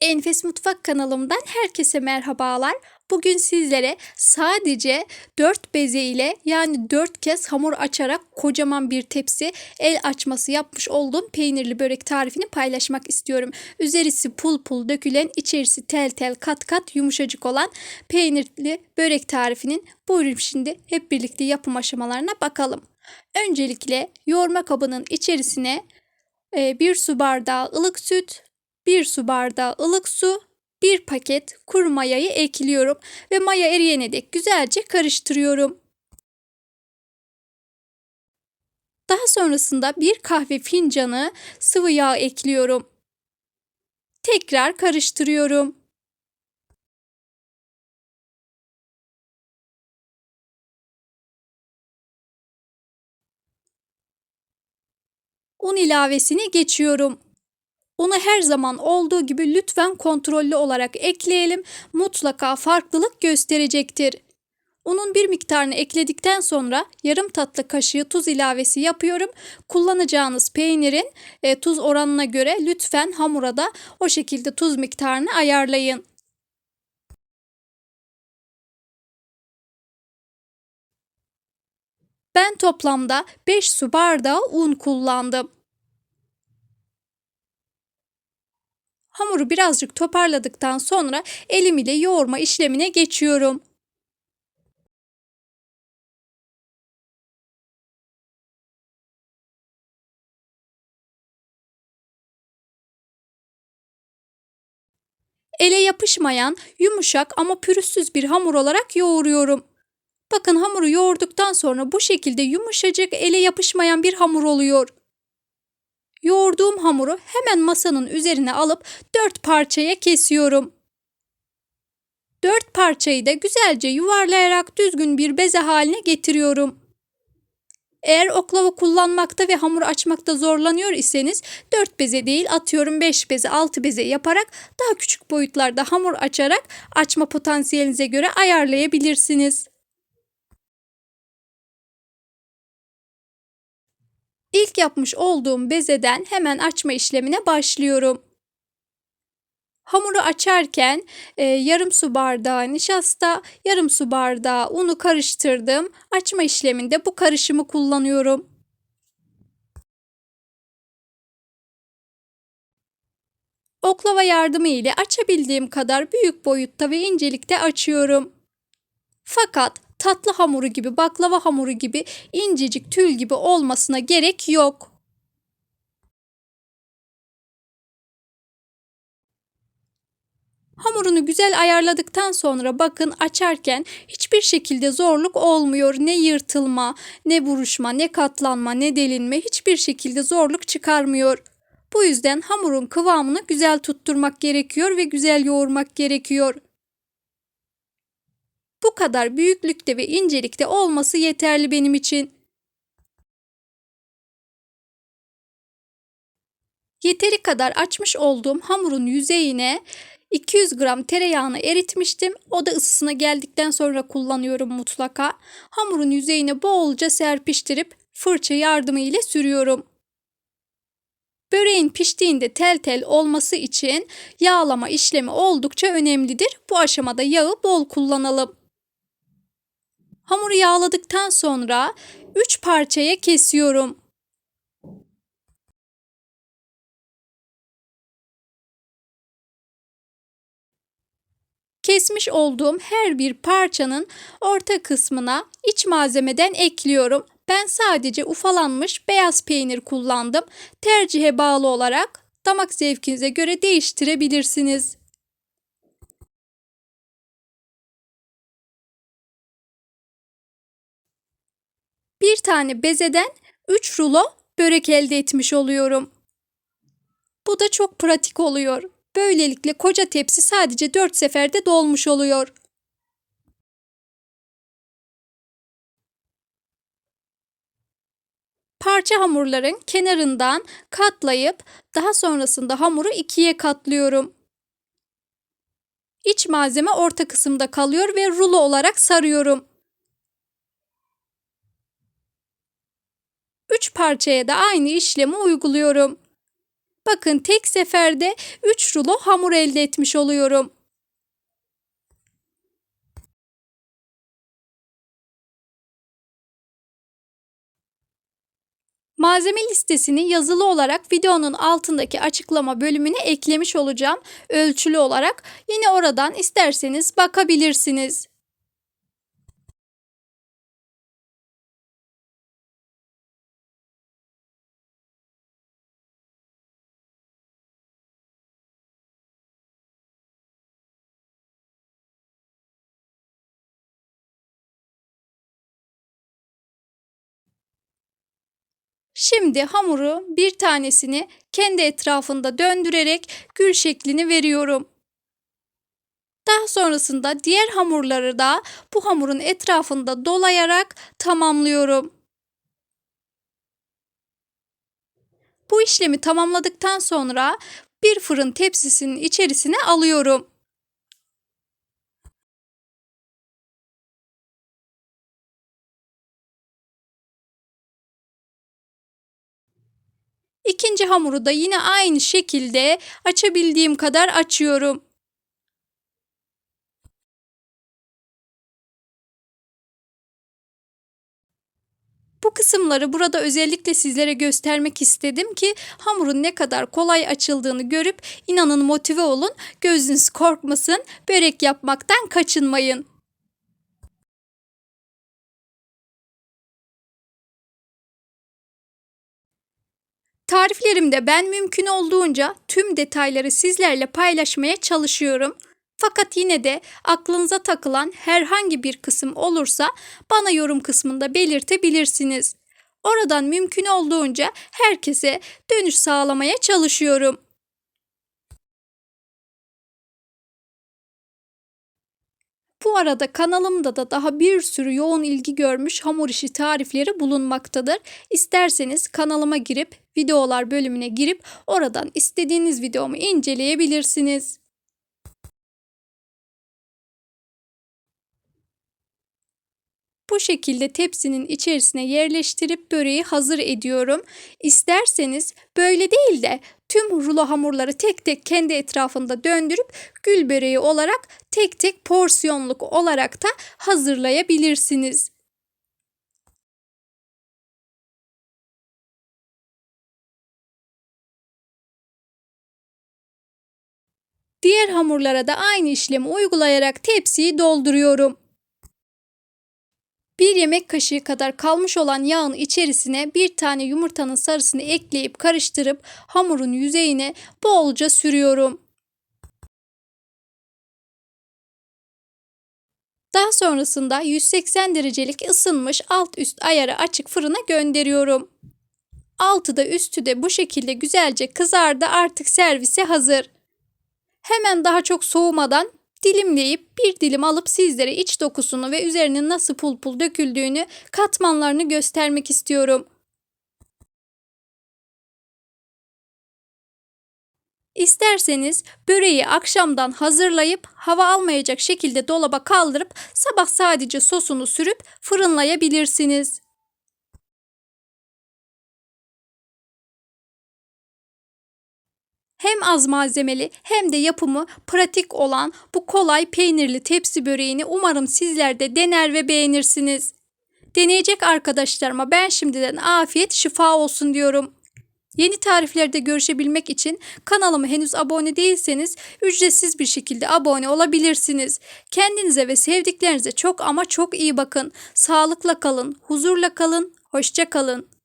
Enfes Mutfak kanalımdan herkese merhabalar. Bugün sizlere sadece 4 beze ile yani 4 kez hamur açarak kocaman bir tepsi el açması yapmış olduğum peynirli börek tarifini paylaşmak istiyorum. Üzerisi pul pul dökülen, içerisi tel tel kat kat yumuşacık olan peynirli börek tarifinin buyurun şimdi hep birlikte yapım aşamalarına bakalım. Öncelikle yoğurma kabının içerisine e, bir su bardağı ılık süt, 1 su bardağı ılık su, 1 paket kuru mayayı ekliyorum ve maya eriyene dek güzelce karıştırıyorum. Daha sonrasında bir kahve fincanı sıvı yağ ekliyorum. Tekrar karıştırıyorum. Un ilavesini geçiyorum. Unu her zaman olduğu gibi lütfen kontrollü olarak ekleyelim. Mutlaka farklılık gösterecektir. Unun bir miktarını ekledikten sonra yarım tatlı kaşığı tuz ilavesi yapıyorum. Kullanacağınız peynirin e, tuz oranına göre lütfen hamura da o şekilde tuz miktarını ayarlayın. Ben toplamda 5 su bardağı un kullandım. Hamuru birazcık toparladıktan sonra elim ile yoğurma işlemine geçiyorum. Ele yapışmayan, yumuşak ama pürüzsüz bir hamur olarak yoğuruyorum. Bakın hamuru yoğurduktan sonra bu şekilde yumuşacık, ele yapışmayan bir hamur oluyor. Yoğurduğum hamuru hemen masanın üzerine alıp dört parçaya kesiyorum. Dört parçayı da güzelce yuvarlayarak düzgün bir beze haline getiriyorum. Eğer oklava kullanmakta ve hamur açmakta zorlanıyor iseniz 4 beze değil atıyorum 5 beze 6 beze yaparak daha küçük boyutlarda hamur açarak açma potansiyelinize göre ayarlayabilirsiniz. İlk yapmış olduğum bezeden hemen açma işlemine başlıyorum. Hamuru açarken e, yarım su bardağı nişasta, yarım su bardağı unu karıştırdım. Açma işleminde bu karışımı kullanıyorum. Oklava yardımı ile açabildiğim kadar büyük boyutta ve incelikte açıyorum. Fakat tatlı hamuru gibi, baklava hamuru gibi incecik tül gibi olmasına gerek yok. Hamurunu güzel ayarladıktan sonra bakın açarken hiçbir şekilde zorluk olmuyor. Ne yırtılma, ne buruşma, ne katlanma, ne delinme hiçbir şekilde zorluk çıkarmıyor. Bu yüzden hamurun kıvamını güzel tutturmak gerekiyor ve güzel yoğurmak gerekiyor. Bu kadar büyüklükte ve incelikte olması yeterli benim için. Yeteri kadar açmış olduğum hamurun yüzeyine 200 gram tereyağını eritmiştim. O da ısısına geldikten sonra kullanıyorum mutlaka. Hamurun yüzeyine bolca serpiştirip fırça yardımı ile sürüyorum. Böreğin piştiğinde tel tel olması için yağlama işlemi oldukça önemlidir. Bu aşamada yağı bol kullanalım. Hamuru yağladıktan sonra 3 parçaya kesiyorum. Kesmiş olduğum her bir parçanın orta kısmına iç malzemeden ekliyorum. Ben sadece ufalanmış beyaz peynir kullandım. Tercihe bağlı olarak damak zevkinize göre değiştirebilirsiniz. Tane bezeden 3 rulo börek elde etmiş oluyorum. Bu da çok pratik oluyor. Böylelikle koca tepsi sadece 4 seferde dolmuş oluyor. Parça hamurların kenarından katlayıp daha sonrasında hamuru ikiye katlıyorum. İç malzeme orta kısımda kalıyor ve rulo olarak sarıyorum. 3 parçaya da aynı işlemi uyguluyorum. Bakın tek seferde 3 rulo hamur elde etmiş oluyorum. Malzeme listesini yazılı olarak videonun altındaki açıklama bölümüne eklemiş olacağım ölçülü olarak. Yine oradan isterseniz bakabilirsiniz. Şimdi hamuru bir tanesini kendi etrafında döndürerek gül şeklini veriyorum. Daha sonrasında diğer hamurları da bu hamurun etrafında dolayarak tamamlıyorum. Bu işlemi tamamladıktan sonra bir fırın tepsisinin içerisine alıyorum. İkinci hamuru da yine aynı şekilde açabildiğim kadar açıyorum. Bu kısımları burada özellikle sizlere göstermek istedim ki hamurun ne kadar kolay açıldığını görüp inanın motive olun, gözünüz korkmasın, börek yapmaktan kaçınmayın. Tariflerimde ben mümkün olduğunca tüm detayları sizlerle paylaşmaya çalışıyorum. Fakat yine de aklınıza takılan herhangi bir kısım olursa bana yorum kısmında belirtebilirsiniz. Oradan mümkün olduğunca herkese dönüş sağlamaya çalışıyorum. Bu arada kanalımda da daha bir sürü yoğun ilgi görmüş hamur işi tarifleri bulunmaktadır. İsterseniz kanalıma girip videolar bölümüne girip oradan istediğiniz videomu inceleyebilirsiniz. Bu şekilde tepsinin içerisine yerleştirip böreği hazır ediyorum. İsterseniz böyle değil de tüm rulo hamurları tek tek kendi etrafında döndürüp gül böreği olarak tek tek porsiyonluk olarak da hazırlayabilirsiniz. Diğer hamurlara da aynı işlemi uygulayarak tepsiyi dolduruyorum. Bir yemek kaşığı kadar kalmış olan yağın içerisine bir tane yumurtanın sarısını ekleyip karıştırıp hamurun yüzeyine bolca sürüyorum. Daha sonrasında 180 derecelik ısınmış alt üst ayarı açık fırına gönderiyorum. Altı da üstü de bu şekilde güzelce kızardı artık servise hazır. Hemen daha çok soğumadan dilimleyip bir dilim alıp sizlere iç dokusunu ve üzerinin nasıl pul pul döküldüğünü katmanlarını göstermek istiyorum. İsterseniz böreği akşamdan hazırlayıp hava almayacak şekilde dolaba kaldırıp sabah sadece sosunu sürüp fırınlayabilirsiniz. Hem az malzemeli hem de yapımı pratik olan bu kolay peynirli tepsi böreğini umarım sizler de dener ve beğenirsiniz. Deneyecek arkadaşlarıma ben şimdiden afiyet şifa olsun diyorum. Yeni tariflerde görüşebilmek için kanalıma henüz abone değilseniz ücretsiz bir şekilde abone olabilirsiniz. Kendinize ve sevdiklerinize çok ama çok iyi bakın. Sağlıkla kalın, huzurla kalın, hoşça kalın.